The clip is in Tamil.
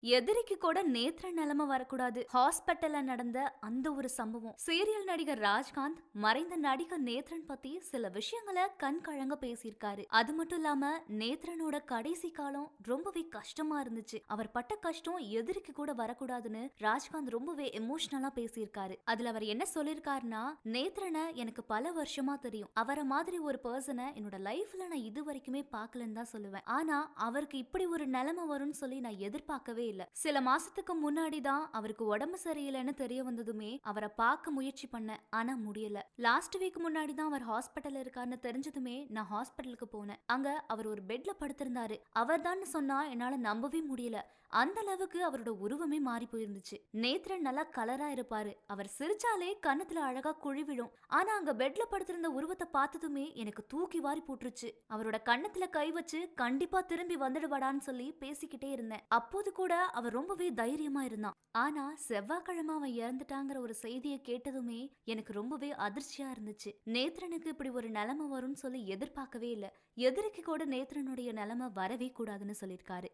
எதிரிக்கு கூட நேத்திர நிலைமை வரக்கூடாது. ஹாஸ்பிட்டல்ல நடந்த அந்த ஒரு சம்பவம். சீரியல் நடிகர் ராஜ்காந்த் மறைந்த நடிகர் நேத்ரன் பத்தி சில விஷயங்களை கண் கழங்க பேசியிருக்காரு. அது மட்டும் இல்லாம நேத்ரனோட கடைசி காலம் ரொம்பவே கஷ்டமா இருந்துச்சு. அவர் பட்ட கஷ்டம் எதிரிக்கு கூட வரக்கூடாதுன்னு ராஜ்காந்த் ரொம்பவே எமோஷனலா பேசியிருக்காரு. அதுல அவர் என்ன சொல்லிருக்காருன்னா நேத்ரனை எனக்கு பல வருஷமா தெரியும். அவரை மாதிரி ஒரு பர்சனை என்னோட லைஃப்ல நான் இது வரைக்குமே பார்க்கலன்னு தான் சொல்லுவேன். ஆனா அவருக்கு இப்படி ஒரு நிலைமை வரும்னு சொல்லி நான் எதிர்பார்க்கவே இல்லை. சில மாசத்துக்கு முன்னாடி தான் அவருக்கு உடம்பு சரியில்லைன்னு தெரிய வந்ததுமே அவரை பார்க்க முயற்சி பண்ணேன் ஆனா முடியல. லாஸ்ட் வீக் முன்னாடி தான் அவர் ஹாஸ்பிட்டல் இருக்காருன்னு தெரிஞ்சதுமே நான் ஹாஸ்பிட்டலுக்கு போனேன். அங்க அவர் ஒரு பெட்ல படுத்திருந்தாரு. அவர் தான் சொன்னா என்னால நம்பவே முடியல. அந்த அளவுக்கு அவரோட உருவமே மாறி போயிருந்துச்சு. நேத்ரன் நல்லா கலரா இருப்பாரு. அவர் சிரிச்சாலே கன்னத்துல அழகா குழி விழும் ஆனா அங்க பெட்ல படுத்திருந்த உருவத்தை பார்த்ததுமே எனக்கு தூக்கி வாரி போட்டுருச்சு. அவரோட கன்னத்துல கை வச்சு கண்டிப்பா திரும்பி வந்துடுவாடான்னு சொல்லி பேசிக்கிட்டே இருந்தேன். அப்போது கூட அவன் ரொம்பவே தைரியமா இருந்தான். ஆனா செவ்வாய்க்கிழமை அவன் இறந்துட்டாங்கிற ஒரு செய்தியை கேட்டதுமே எனக்கு ரொம்பவே அதிர்ச்சியா இருந்துச்சு. நேத்ரனுக்கு இப்படி ஒரு நிலைமை வரும்னு சொல்லி எதிர்பார்க்கவே இல்லை. எதிரிக்கு கூட நேத்ரனுடைய நிலைமை வரவே கூடாதுன்னு சொல்லியிருக்காரு.